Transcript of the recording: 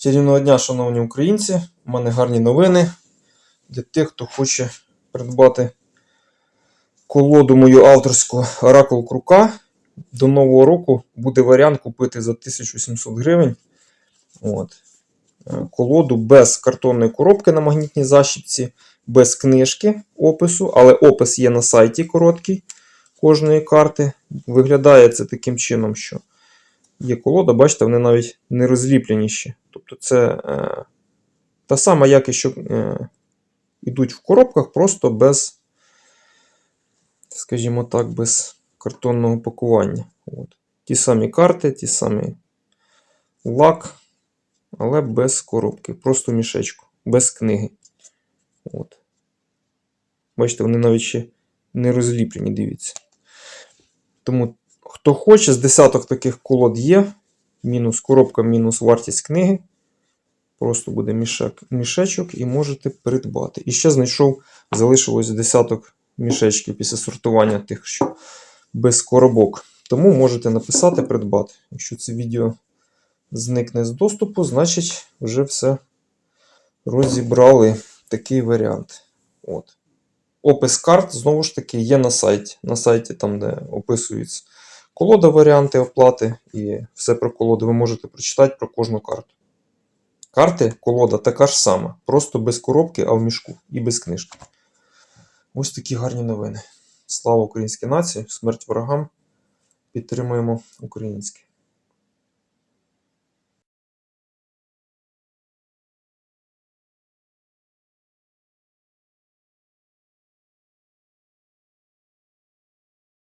Чарівного дня, шановні українці. У мене гарні новини для тих, хто хоче придбати колоду мою авторську Оракул Крука. До Нового року буде варіант купити за 1700 гривень. От. Е, Колоду без картонної коробки на магнітній защіпці, без книжки опису, але опис є на сайті короткий кожної карти. Виглядає це таким чином, що є колода, бачите, вони навіть не розліплені ще. Тобто це е, та сама якість, що е, йдуть в коробках, просто без, скажімо так, без картонного пакування. От. Ті самі карти, ті самі лак, але без коробки, просто мішечку, без книги. От. Бачите, вони навіть ще не розліплені, дивіться. Тому, хто хоче, з десяток таких колод є. Мінус коробка, мінус вартість книги. Просто буде мішек, мішечок і можете придбати. І ще знайшов, залишилось десяток мішечків після сортування тих, що без коробок. Тому можете написати придбати. Якщо це відео зникне з доступу, значить вже все розібрали. Такий варіант. От. Опис карт, знову ж таки, є на сайті. На сайті, там, де описується колода, варіанти оплати і все про колоду ви можете прочитати про кожну карту. Карти, колода така ж сама, просто без коробки, а в мішку і без книжки. Ось такі гарні новини. Слава українській нації, смерть ворогам. Підтримуємо українське.